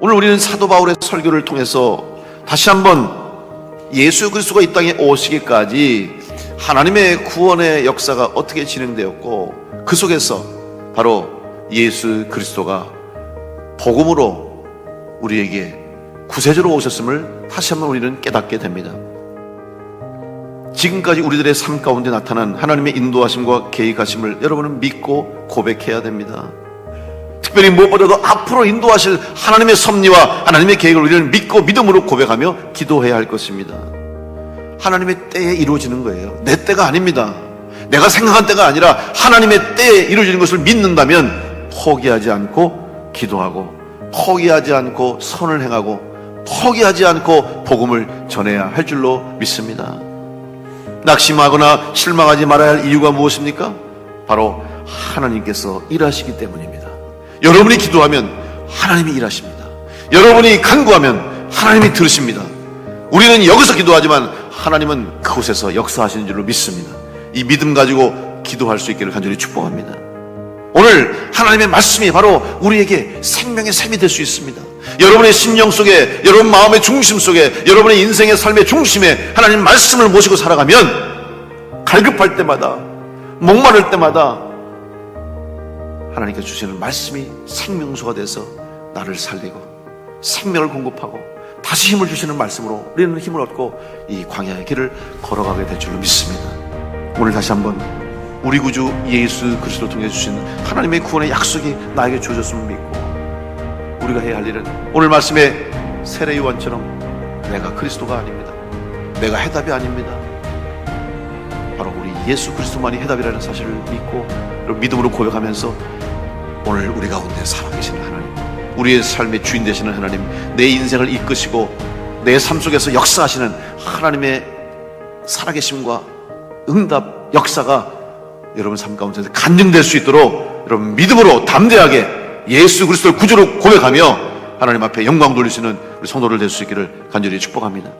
우리는 사도 바울의 설교를 통해서 다시 한번 예수 그리스도가 이 땅에 오시기까지 하나님의 구원의 역사가 어떻게 진행되었고 그 속에서 바로 예수 그리스도가 복음으로 우리에게 구세주로 오셨음을 다시 한번 우리는 깨닫게 됩니다. 지금까지 우리들의 삶 가운데 나타난 하나님의 인도하심과 계획하심을 여러분은 믿고 고백해야 됩니다. 특별히 무엇보다도 앞으로 인도하실 하나님의 섭리와 하나님의 계획을 우리는 믿고 믿음으로 고백하며 기도해야 할 것입니다. 하나님의 때에 이루어지는 거예요. 내 때가 아닙니다. 내가 생각한 때가 아니라 하나님의 때에 이루어지는 것을 믿는다면 포기하지 않고 기도하고 포기하지 않고 선을 행하고 포기하지 않고 복음을 전해야 할 줄로 믿습니다. 낙심하거나 실망하지 말아야 할 이유가 무엇입니까? 바로 하나님께서 일하시기 때문입니다. 여러분이 기도하면 하나님이 일하십니다. 여러분이 간구하면 하나님이 들으십니다. 우리는 여기서 기도하지만 하나님은 그곳에서 역사하시는 줄로 믿습니다. 이 믿음 가지고 기도할 수 있기를 간절히 축복합니다. 오늘 하나님의 말씀이 바로 우리에게 생명의 샘이 될 수 있습니다. 여러분의 심령 속에, 여러분 마음의 중심 속에, 여러분의 인생의 삶의 중심에 하나님 말씀을 모시고 살아가면 갈급할 때마다, 목마를 때마다 하나님께서 주시는 말씀이 생명수가 돼서 나를 살리고 생명을 공급하고 다시 힘을 주시는 말씀으로 우리는 힘을 얻고 이 광야의 길을 걸어가게 될 줄로 믿습니다. 오늘 다시 한번 우리 구주 예수 그리스도 통해 주신 하나님의 구원의 약속이 나에게 주어졌음을 믿고 우리가 해야 할 일은 오늘 말씀에 세례 요한처럼 내가 그리스도가 아닙니다. 내가 해답이 아닙니다. 바로 우리 예수 그리스도만이 해답이라는 사실을 믿고 믿음으로 고백하면서 오늘 우리 가운데 살아계시는 하나님, 우리의 삶의 주인 되시는 하나님, 내 인생을 이끄시고 내 삶 속에서 역사하시는 하나님의 살아계심과 응답 역사가 여러분 삶 가운데 간증될 수 있도록 여러분 믿음으로 담대하게 예수 그리스도를 구주로 고백하며 하나님 앞에 영광 돌리시는 우리 성도를 될 수 있기를 간절히 축복합니다.